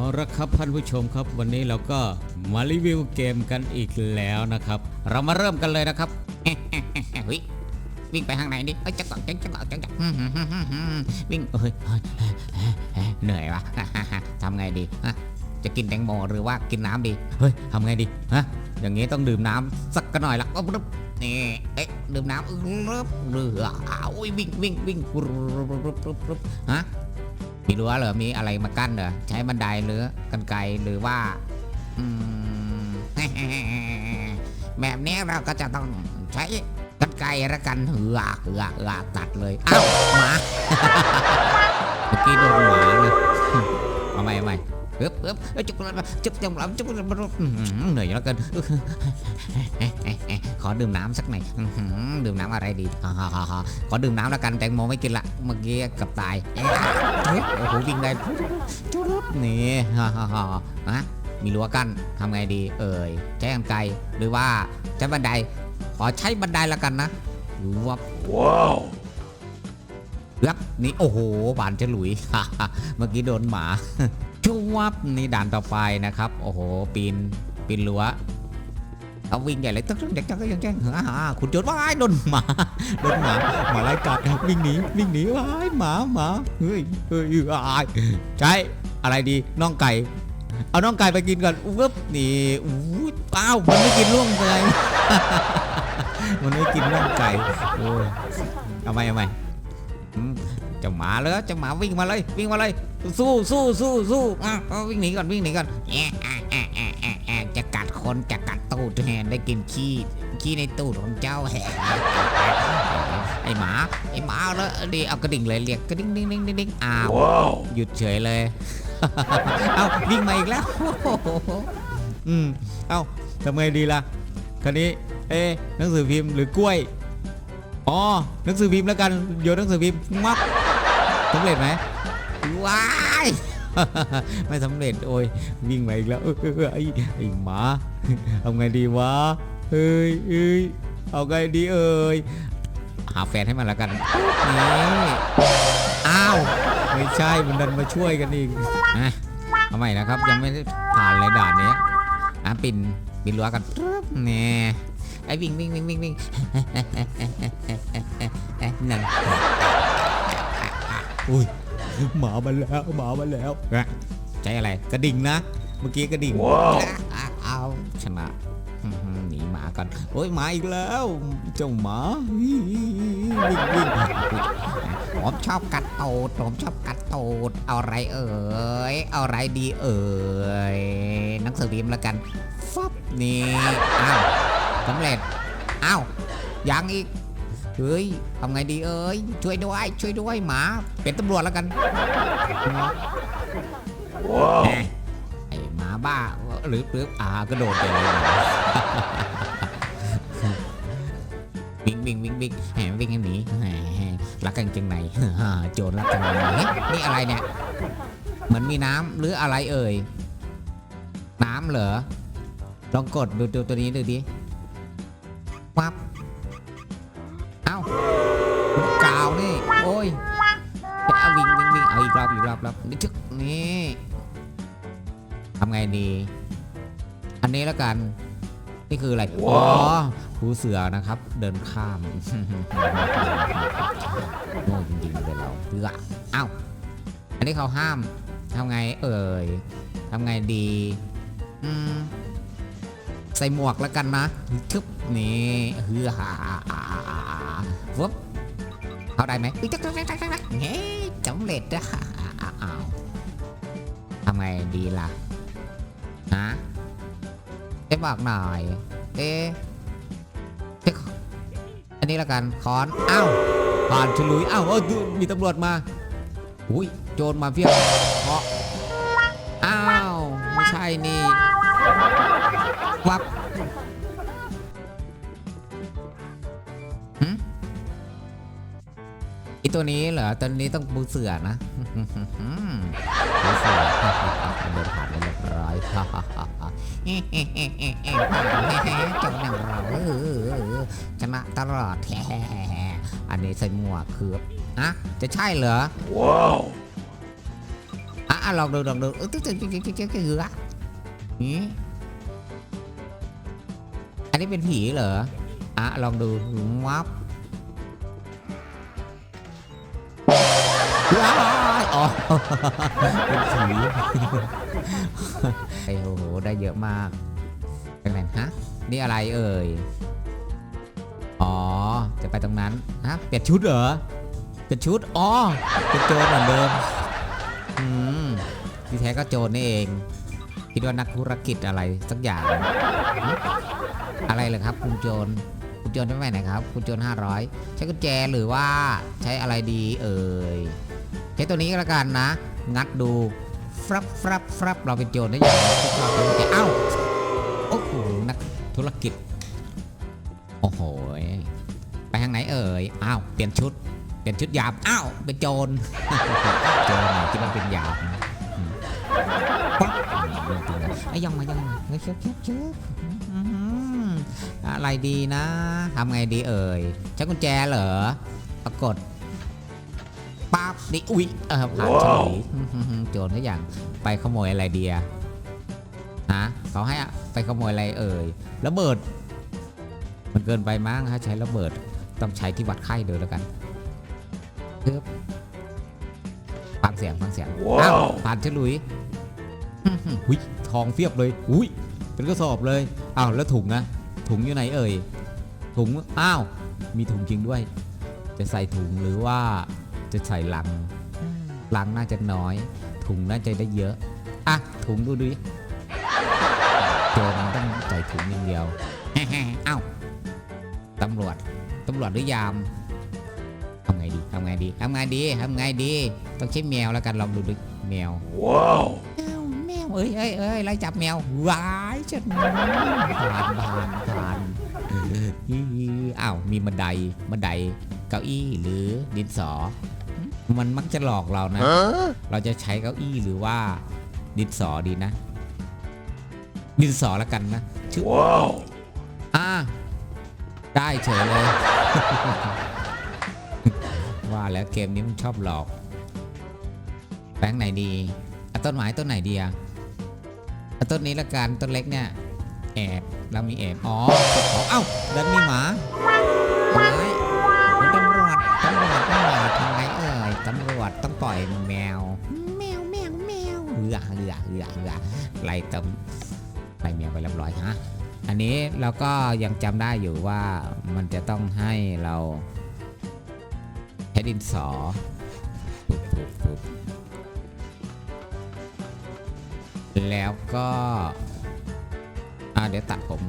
าละครับท่านผู้ชมครับ วันนี้เราก็มารีวิวเกมกันอีกแล้วนะครับ เรามาเริ่มกันเลยนะครับวิ่งไปทางไหนดิเอ้ยจะเกาะจะเกาะจะเกาะวิ่งเฮ้ยเหนื่อยวะทำไงดีจะกินแตงโมหรือว่ากินน้ำดีเฮ้ยทำไงดีฮะอย่างงี้ต้องดื่มน้ำสักกันหน่อยละก็รึบนี่เอ๊ะดื่มน้ำอึ๊บเรืออ้าวอุ้ยวิ่งวิ่งวิ่งรึบรึบรึบรึบรึบฮะ มีรั้วเหรอมีอะไรมากั้นเหรอใช้บันไดหรือกันไกหรือว่าอืม แบบนี้เราก็จะต้องใช้กันไกรละกันเหือเหือเหือตัดเลยอ้าวหมาเมื่อกี้โดนหมานะเอาใหม่เอาใหม่ เอ๊บเอ๊บเอ้ยจุ๊บจุ๊บจุ๊บจุ๊บจุ๊บจุ๊บอื้อหือเหนื่อยแล้วเกินขอดื่มน้ำสักหน่อยอื้อหือดื่มน้ำอะไรดีฮ่าฮ่าฮ่าฮ่าขอดื่มน้ำแล้วกันแตงโมไม่กินละเมื่อกี้เกับตายเอ๊ะเฮ้ยโอ้โหวิ่งได้จุ๊บนี่ฮ่าฮ่าฮ่าฮะมีรั้วกั้นทำไงดี เอ่ยใช้กันไกรหรือว่าใช้บันได ขอใช้บันไดแล้วกันนะวับว้าวยับนี่โอ้โหบานฉลุยเมื่อกี้โดนหมา ชุวับนี่ด่านต่อไปนะครับ โอ้โหปีนปีนรั้วเอาวิ่งใหญ่เลยตึ๊กตึ๊กเด็กจังก็ยังแจ้งฮ่าคุณโจรว้ายโดนหมาโดนหมาหมาไล่กัดวิ่งหนีวิ่งหนีว้ายหมาหมาเฮ้ยเฮ้ยอ้ายใช้อะไรดีน่องไก่เอาน่องไก่ไปกินก่อนอุ๊บนี่อู้อ้าวมันไม่กินล่วงเลย มันไม่กินน่องไก่โอ้ยเอาไหมเอาไหมอืมเจ้าหมาเลยจ้าหมาวิ่งมาเลยวิ่งมาเลย สู้สู้สู้สู้อะเอาวิ่งหนีก่อนวิ่งหนีก่อนแอะแอะแอะแอะแอะแอะจะกัดคนจะกัดตูดแทนได้กินขี้ขี้ในตูดของเจ้าแหะไอหมาไอหมาเอาแล้วดีเอากระดิ่งเลยเรียกกระดิ่งดิ่งดิ่งดิ่งดิ่งอ้าวว้าวหยุดเฉยเลย เอาวิ่งมาอีกแล้วอืมเอ้าทำไงดีล่ะคันนี้เอ๊ะหนังสือพิมพ์หรือกล้วยอ๋อหนังสือพิมพ์แล้วกันโยนหนังสือพิมพ์มักสำเร็จไหม ว้ายไม่สำเร็จโอ้ยวิ่งมาอีกแล้วเออเออเออไอ้ไอ้หมาเอาไงดีวะเฮ้ยเอ้ยเอาไงดีเอ่ยหาแฟนให้มันแล้วกันนี่อ้าวไม่ใช่มันดันมาช่วยกันอีกอะเอาใหม่นะครับยังไม่ได้ผ่านเลยด่านนี้อะปินปินรั้วกันเนี่ยไอ้วิ่งวิ่งวิ่งวิ่งวิ่งนั่นอุ้ย หมามาแล้วหมามาแล้วใช้อะไรกระดิ่งนะ เมื่อกี้กระดิ่งว้าวอะเอาชนะอื้อหือหนีหมาก่อนโอ้ยมาอีกแล้ว เจ้าหมาวิ่งวิ่งวิ่งผมชอบกัดตูดผมชอบกัดตูดเอาอะไรเอ่ยเอาอะไรดีเอ่ยหนังสือพิมพ์แล้วกันฟับนี่อ้าวสำเร็จอ้าวยังอีก เฮ้ยทำไงดีเอ้ยช่วยด้วยช่วยด้วยหมา เป็นตำรวจแล้วกันว้าวแหมไอหมาบ้าหรือหรืออ่ากระโดดไปเลยหมาวิ่งวิ่งวิ่งวิ่งแหมวิ่งให้หนีแหมรักกันจังไหนโจรรักกันจังไหนเฮ้ยนี่อะไรเนี่ยเหมือนมีน้ำหรืออะไรเอ่ยน้ำเหรอลองกดดูตัวตัวนี้ดูดิ อีกรอบอีกรอบรอบนี่ชึกนี่ทำไงดี อันนี้แล้วกัน นี่คืออะไร อ๋อหูเสือนะครับ เดินข้ามโง่จริงๆเลยเราเพื่อเอ้า อันนี้เขาห้ามทำไงเอ่ยทำไงดีอืมใส่หมวกแล้วกันนะทึบนี่เฮือหาวุบเข้าได้ไหมอุ๊ยจักจักจักจักจักเฮ้ยสำเร็จอะอ้าวทำไงดีล่ะ ฮะได้บอกหน่อย เอ๊ะอันนี้ละกันคอนอ้าวผ่านฉลุยอ้าวเออมีตำรวจมาอุ้ยโจรมาเพียบเพราะอ้าว ไม่ใช่นี่วับ ตัวนี้เหรอตัวนี้ต้องปูเสือนะปูเสือเดินผ่านไปเรียบร้อยเจ้าหนังเราชนะตลอดอันนี้ใส่หมวกคืออะจะใช่เหรอว้าวอะอะลองดูลองดูเออตึ๊กตึ๊กตึ๊กตึ๊กตึ๊กตึ๊กตึ๊กนี่อันนี้เป็นผีเหรออะลองดูวับ ว้ายอ๋อเป็นผีไอ้โอ้โหได้เยอะมากเป็นไงฮะ นี่อะไรเอ่ย อ๋อ จะไปตรงนั้น ฮะ เปลี่ยนชุดเหรอ เปลี่ยนชุด อ๋อ เป็นโจรเหมือนเดิม อืม ที่แท้ก็โจรนี่เอง คิดว่านักธุรกิจอะไรสักอย่าง อะไรเลยครับ คุณโจร คุณโจรจะไปไหนครับ คุณโจร500ใช้กุญแจหรือว่าใช้อะไรดีเอ่ย ช้ตัวนี้ก็แล้วกันนะ งัดดูฟรับฟรับฟรับเราเป็นโจรได้อย่างไรพวกเราเป็นกุญแจเอ้าโอ้โหนักธุรกิจ โอ้โหไปทางไหนเอ่ยอ้าวเปลี่ยนชุดเปลี่ยนชุดหยามอ้าวเป็นโจรโจรน่ะคิดว่าเป็นหยามอืมปั๊บไอ้ยองมายังมาเฮ้เชิบเชิบเชิบอื้อหืออะไรดีนะทำไงดีเอ่ยใช้กุญแจเหรอปรากฏ ปั๊บนี่อุ๊ยเออผ่านเฉยอื้อหือโจรเขาอย่างไปขโมยอะไรเดียฮะเขาให้อะไปขโมยอะไรเอ่ยระเบิด มันเกินไปมั้งถ้าใช้ระเบิดต้องใช้ที่วัดไข้เลยแล้วกันปึ๊บฟังเสียงฟังเสียงอ้าวผ่านฉลุยอื้อหือหุยทองเฟียบเลยอุ้ยเป็นกระสอบเลยอ้าวแล้วถุงนะถุงอยู่ไหนเอ่ยถุงอ้าวมีถุงจริงด้วย จะใส่ถุงหรือว่า จะใส่ลังลังน่าจะน้อย ถุงน่าจะได้เยอะ อะ ถุงดูดิโจรมันต้องใส่ถุงอย่างเดียวเอ้าตำรวจตำรวจหรือยามทำไงดีทำไงดีทำไงดีทำไงดี ต้องใช้แมวแล้วกันลองดูดิแมวว้าวแมวเอ้ยเอ้ยเอ้ยไล่จับแมวว้ายฉันผ่านผ่านผ่านอ้าวมีบันไดบันไดเก้าอี้หรือดินสอ มันมักจะหลอกเรานะ เราจะใช้เก้าอี้หรือว่าดินสอดีนะ ดินสอแล้วกันนะชื่ออ่าได้เฉยเลย ว่าแล้วเกมนี้มันชอบหลอกแบงค์ไหนดีอะต้นไม้ต้นไหนดีอะอะต้นนี้ละกันต้นเล็กเนี่ยแอบเรามีแอบอ๋ออ๋อเอ้าดันมีหมา ต้องปล่อยแมว แมวแมวแมวเหือเหือเหือเหือไล่ตำไล่แมวไปเรียบร้อยฮะอันนี้เราก็ยังจำได้อยู่ว่ามันจะต้องให้เราใช้ดินสอปุ๊บปุ๊บปุ๊บแล้วก็อ่าเดี๋ยวตัดผม